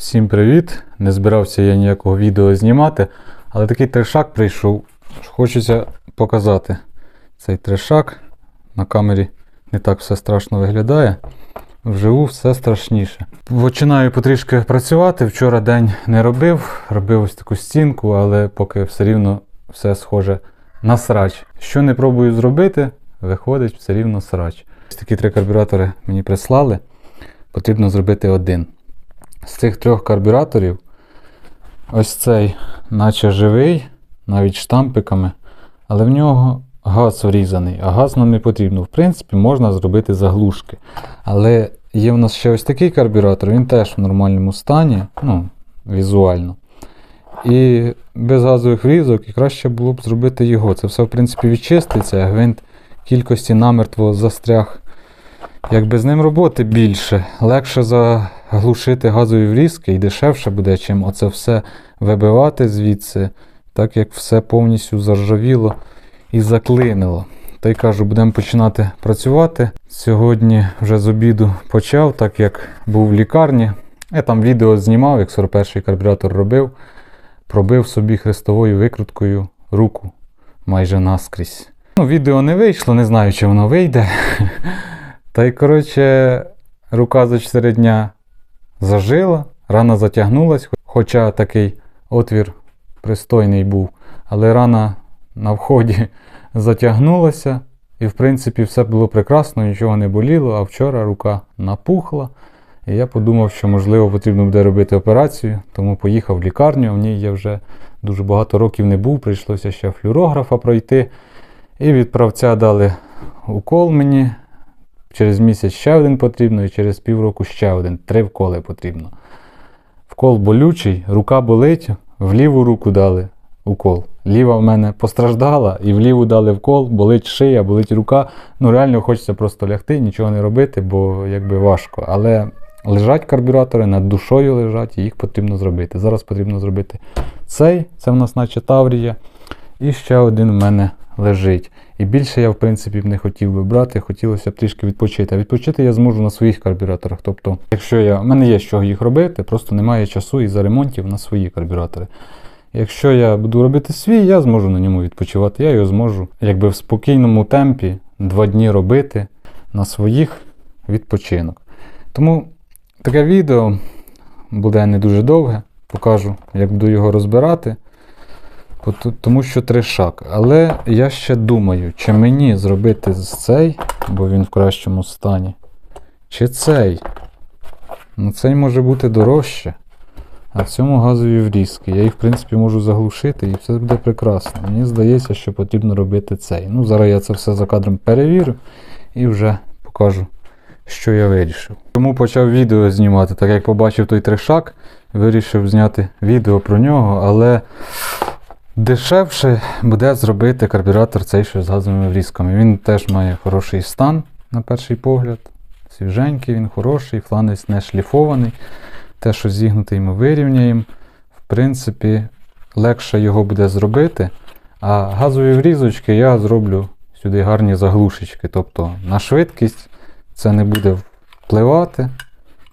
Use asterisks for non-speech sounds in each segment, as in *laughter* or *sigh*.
Всім привіт! Не збирався я ніякого відео знімати, але такий трешак прийшов. Хочеться показати цей трешак. На камері не так все страшно виглядає. Вживу все страшніше. Починаю потрішки працювати. Вчора день не робив, робив ось таку стінку, але поки все рівно все схоже на срач. Що не пробую зробити, виходить все рівно срач. Ось такі три карбюратори мені прислали. Потрібно зробити один. З цих трьох карбюраторів, ось цей, наче живий, навіть штампиками, але в нього газ врізаний, а газ нам не потрібно. В принципі, можна зробити заглушки. Але є в нас ще ось такий карбюратор, він теж в нормальному стані, ну, візуально. І без газових врізок, і краще було б зробити його. Це все, в принципі, відчиститься, а гвинт кількості намертво застряг. Якби з ним роботи більше, легше заглушити газові врізки і дешевше буде, чим оце все вибивати звідси, так як все повністю заржавіло і заклинило. Та й кажу, будемо починати працювати. Сьогодні вже з обіду почав, так як був в лікарні. Я там відео знімав, як 41-й карбюратор робив. Пробив собі хрестовою викруткою руку майже наскрізь. Ну, відео не вийшло, не знаю, чи воно вийде. *laughs* Та й, коротше, рука за 4 дня зажила, рана затягнулась, хоча такий отвір пристойний був, але рана на вході *laughs* затягнулася, і, в принципі, все було прекрасно, нічого не боліло, а вчора рука напухла. І я подумав, що можливо потрібно буде робити операцію, тому поїхав в лікарню. В ній я вже дуже багато років не був, прийшлося ще флюорографа пройти. І від дали укол мені. Через місяць ще один потрібно, і через півроку ще один. Три вколи потрібно. Вкол болючий, рука болить, в ліву руку дали укол. Ліва в мене постраждала, і в ліву дали вкол, болить шия, болить рука. Ну, реально хочеться просто лягти, нічого не робити, бо якби важко. Але лежать карбюратори, над душою лежать, і їх потрібно зробити. Зараз потрібно зробити цей, це в нас наче Таврія. І ще один в мене лежить. І більше я, в принципі, не хотів би брати, хотілося б трішки відпочити. А відпочити я зможу на своїх карбюраторах. Тобто, якщо я. в мене є чого їх робити, просто немає часу із-за ремонтів на свої карбюратори. Якщо я буду робити свій, я зможу на ньому відпочивати. Я його зможу якби в спокійному темпі два дні робити на своїх відпочинок. Тому таке відео буде не дуже довге. Покажу, як буду його розбирати. Тому що трешак. Але я ще думаю, чи мені зробити з цей, бо він в кращому стані, чи цей. Ну цей може бути дорожче. А в цьому газові врізки. Я їх, в принципі, можу заглушити і все буде прекрасно. Мені здається, що потрібно робити цей. Ну, зараз я це все за кадром перевірю і вже покажу, що я вирішив. Тому почав відео знімати, так як побачив той трешак, вирішив зняти відео про нього, але дешевше буде зробити карбюратор цей що з газовими врізками. Він теж має хороший стан, на перший погляд. Свіженький, він хороший, фланець не шліфований. Те, що зігнутий, ми вирівняємо. В принципі, легше його буде зробити. А газові врізочки я зроблю сюди гарні заглушечки. Тобто на швидкість це не буде впливати.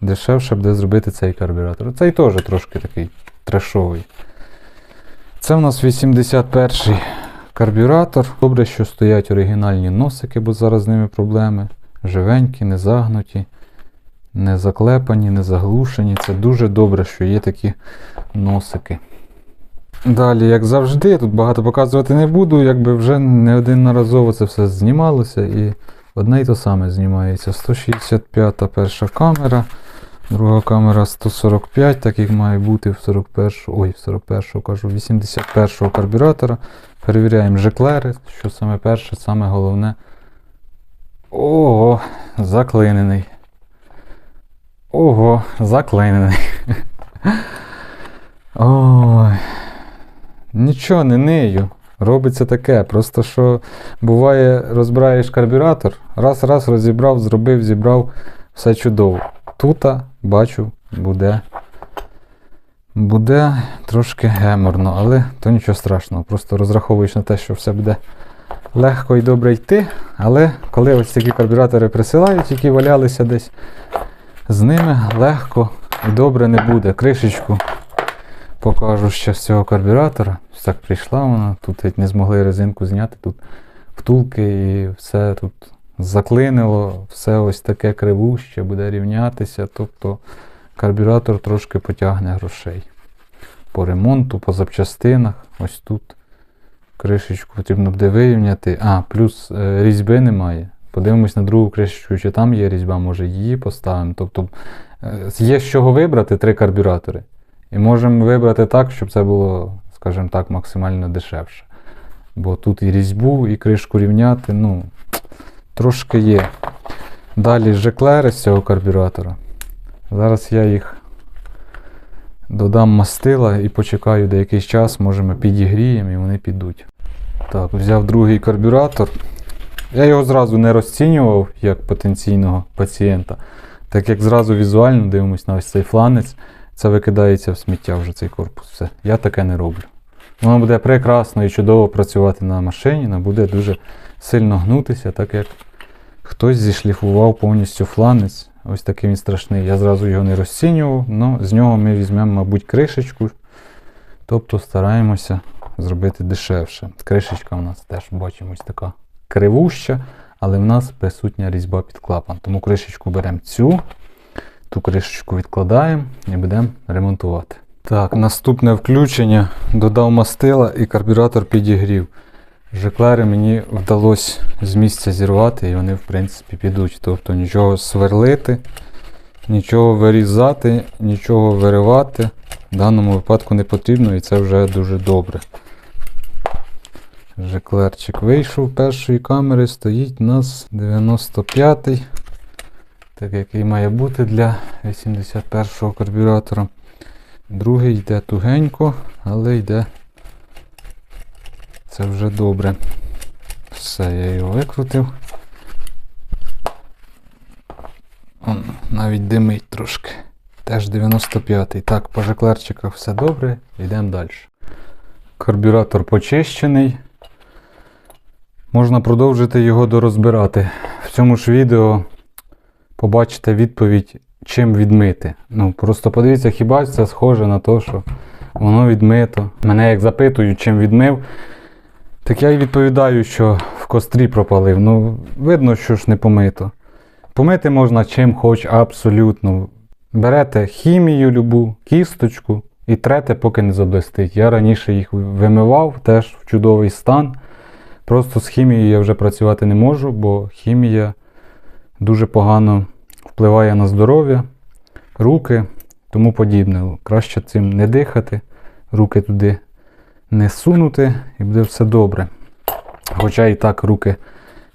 Дешевше буде зробити цей карбюратор. Цей теж трошки такий трешовий. Це в нас 81-й карбюратор. Добре, що стоять оригінальні носики, бо зараз з ними проблеми. Живенькі, не загнуті, не заклепані, не заглушені. Це дуже добре, що є такі носики. Далі, як завжди, тут багато показувати не буду, якби вже неодноразово це все знімалося і одне й то саме знімається. 165 перша камера, друга камера 145, так як має бути в 41 ой, в 41 кажу, 81-го карбюратора. Перевіряємо жеклери, що саме перше, саме головне. Ого, заклинений. Ого, заклинений. *laughs* Ой. Нічого не нею. Робиться таке. Просто що буває, розбираєш карбюратор, раз-раз розібрав, зробив, зібрав, все чудово. Тута, бачу, буде. Буде трошки геморно, але то нічого страшного. Просто розраховуєш на те, що все буде легко і добре йти. Але коли ось такі карбюратори присилають, які валялися десь, з ними легко і добре не буде. Кришечку покажу ще з цього карбюратора. Ось Так прийшла вона. Тут не змогли резинку зняти. Тут втулки і все тут заклинило, все ось таке кривуще, буде рівнятися. Тобто карбюратор трошки потягне грошей. По ремонту, по запчастинах. Ось тут кришечку потрібно буде вирівняти. А, плюс е, різьби немає. Подивимось на другу кришечку, чи там є різьба, може її поставимо. Тобто е, є з чого вибрати три карбюратори. І можемо вибрати так, щоб це було, скажімо так, максимально дешевше. Бо тут і різьбу, і кришку рівняти, ну, трошки є. Далі жеклери з цього карбюратора. Зараз я їх додам мастила і почекаю деякий час, може ми підігріємо і вони підуть. Так, взяв другий карбюратор. Я його зразу не розцінював як потенційного пацієнта, так як зразу візуально дивимось на ось цей фланець, це викидається в сміття вже цей корпус. Все. Я таке не роблю. Воно буде прекрасно і чудово працювати на машині, воно буде дуже сильно гнутися, так як хтось зішліфував повністю фланець. Ось такий він страшний. Я зразу його не розцінював, але з нього ми візьмемо, мабуть, кришечку. Тобто стараємося зробити дешевше. Кришечка у нас теж бачимо ось така кривуща, але в нас присутня різьба під клапан. Тому кришечку беремо цю, ту кришечку відкладаємо і будемо ремонтувати. Так, наступне включення. Додав мастила і карбюратор підігрів. Жеклери мені вдалося з місця зірвати і вони, в принципі, підуть. Тобто нічого сверлити, нічого вирізати, нічого виривати в даному випадку не потрібно і це вже дуже добре. Жеклерчик вийшов першої камери, стоїть у нас 95-й, так який має бути для 81-го карбюратора. Другий йде тугенько, але йде це вже добре. Все, я його викрутив. Он навіть димить трошки. Теж 95-й. Так, по жеклерчиках все добре, йдемо далі. Карбюратор почищений. Можна продовжити його дорозбирати. В цьому ж відео побачите відповідь, чим відмити. Ну, просто подивіться, хіба це схоже на те, що воно відмито. Мене як запитують, чим відмив. Так я й відповідаю, що в кострі пропалив. Ну, видно, що ж не помито. Помити можна чим хоч абсолютно. Берете хімію любу, кісточку і трете, поки не заблистить. Я раніше їх вимивав, теж в чудовий стан. Просто з хімією я вже працювати не можу, бо хімія дуже погано впливає на здоров'я, руки, тому подібне. Краще цим не дихати, руки туди не сунути і буде все добре. Хоча і так руки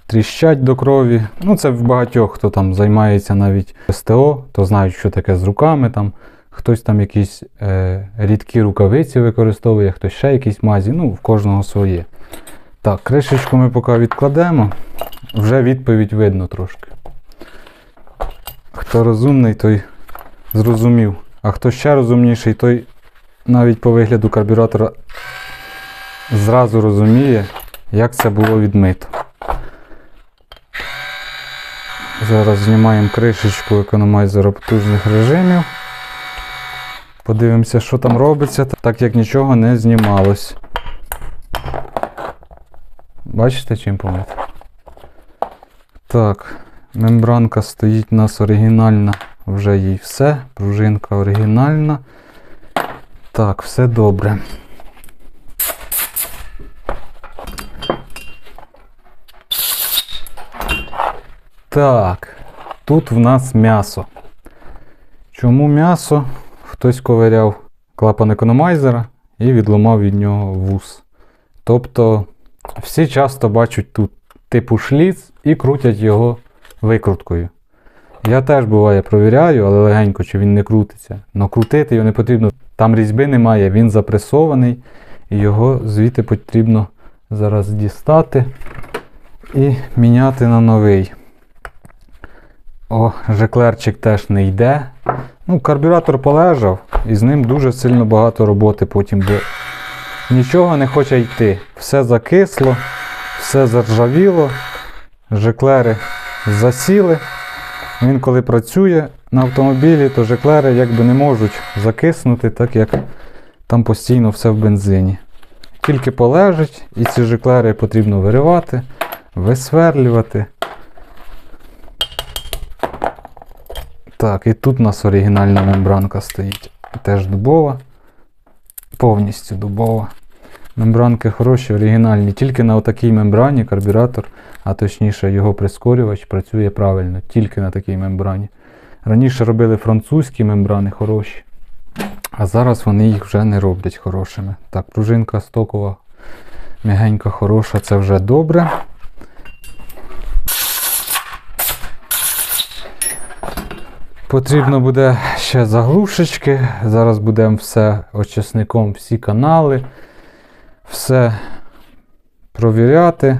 тріщать до крові. Ну, це в багатьох, хто там займається навіть СТО, то знають, що таке з руками. Там. Хтось там якісь е, рідкі рукавиці використовує, хтось ще якісь мазі, ну, в кожного своє. Так, кришечку ми поки відкладемо. Вже відповідь видно трошки. Хто розумний, той зрозумів. А хто ще розумніший, той навіть по вигляду карбюратора зразу розуміє, як це було відмито. Зараз знімаємо кришечку економайзера потужних режимів. Подивимося, що там робиться, так як нічого не знімалось. Бачите, чим помити? Так, мембранка стоїть у нас оригінальна, вже їй все. Пружинка оригінальна. Так, все добре. Так, тут в нас м'ясо. Чому м'ясо? Хтось ковиряв клапан економайзера і відламав від нього вус. Тобто всі часто бачать тут типу шліц і крутять його викруткою. Я теж буває провіряю, але легенько, чи він не крутиться. Но крутити його не потрібно. Там різьби немає, він запресований, і його звідти потрібно зараз дістати і міняти на новий. О, жеклерчик теж не йде. Ну, карбюратор полежав, і з ним дуже сильно багато роботи потім, бо нічого не хоче йти. Все закисло, все заржавіло, жеклери засіли. Він коли працює, на автомобілі, то жеклери якби не можуть закиснути, так як там постійно все в бензині. Тільки полежить, і ці жеклери потрібно виривати, висверлювати. Так, і тут у нас оригінальна мембранка стоїть. Теж дубова. Повністю дубова. Мембранки хороші, оригінальні. Тільки на отакій мембрані карбюратор, а точніше його прискорювач працює правильно, тільки на такій мембрані. Раніше робили французькі мембрани хороші, а зараз вони їх вже не роблять хорошими. Так, пружинка стокова, м'ягенька, хороша, це вже добре. Потрібно буде ще заглушечки. Зараз будемо все очисником, всі канали, все провіряти,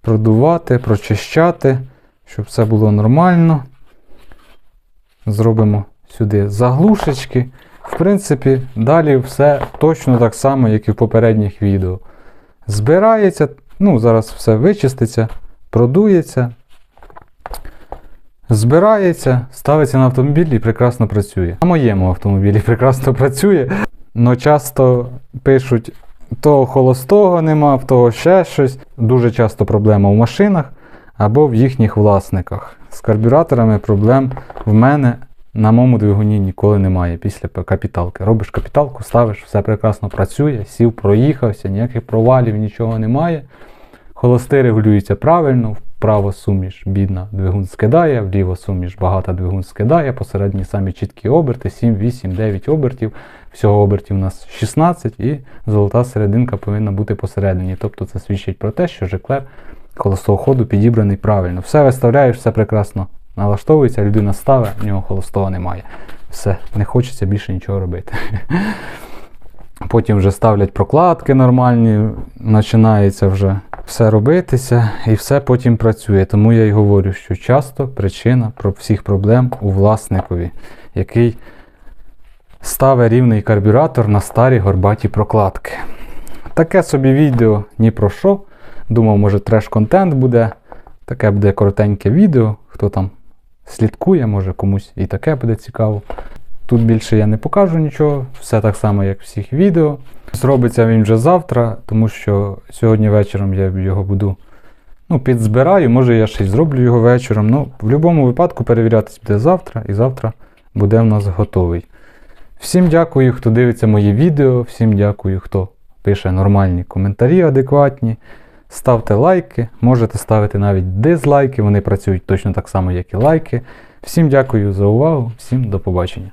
продувати, прочищати, щоб все було нормально. Зробимо сюди заглушечки. В принципі, далі все точно так само, як і в попередніх відео. Збирається, ну, зараз все вичиститься, продується, збирається, ставиться на автомобіль і прекрасно працює. На моєму автомобілі *laughs* прекрасно працює, але часто пишуть, того холостого нема, того ще щось. Дуже часто проблема в машинах або в їхніх власниках. З карбюраторами проблем в мене на моєму двигуні ніколи немає після капіталки. Робиш капіталку, ставиш, все прекрасно працює, сів, проїхався, ніяких провалів, нічого немає. Холости регулюються правильно, вправо суміш бідна двигун скидає, вліво суміш багата двигун скидає, посередні самі чіткі оберти, 7, 8, 9 обертів. Всього обертів у нас 16 і золота серединка повинна бути посередині. Тобто це свідчить про те, що жеклер холостого ходу підібраний правильно. Все виставляєш, все прекрасно налаштовується, людина ставить, в нього холостого немає. Все, не хочеться більше нічого робити. *laughs* Потім вже ставлять прокладки нормальні, починається вже все робитися і все потім працює. Тому я й говорю, що часто причина всіх проблем у власникові, який ставить рівний карбюратор на старі горбаті прокладки. Таке собі відео ні про що. Думав, може треш-контент буде. Таке буде коротеньке відео. Хто там слідкує, може комусь і таке буде цікаво. Тут більше я не покажу нічого, все так само, як в всіх відео. Зробиться він вже завтра, тому що сьогодні вечором я його буду ну, підзбираю, може я й зроблю його вечором. Ну, в будь-якому випадку перевірятись буде завтра, і завтра буде в нас готовий. Всім дякую, хто дивиться мої відео, всім дякую, хто пише нормальні коментарі адекватні. Ставте лайки, можете ставити навіть дизлайки, вони працюють точно так само, як і лайки. Всім дякую за увагу, всім до побачення.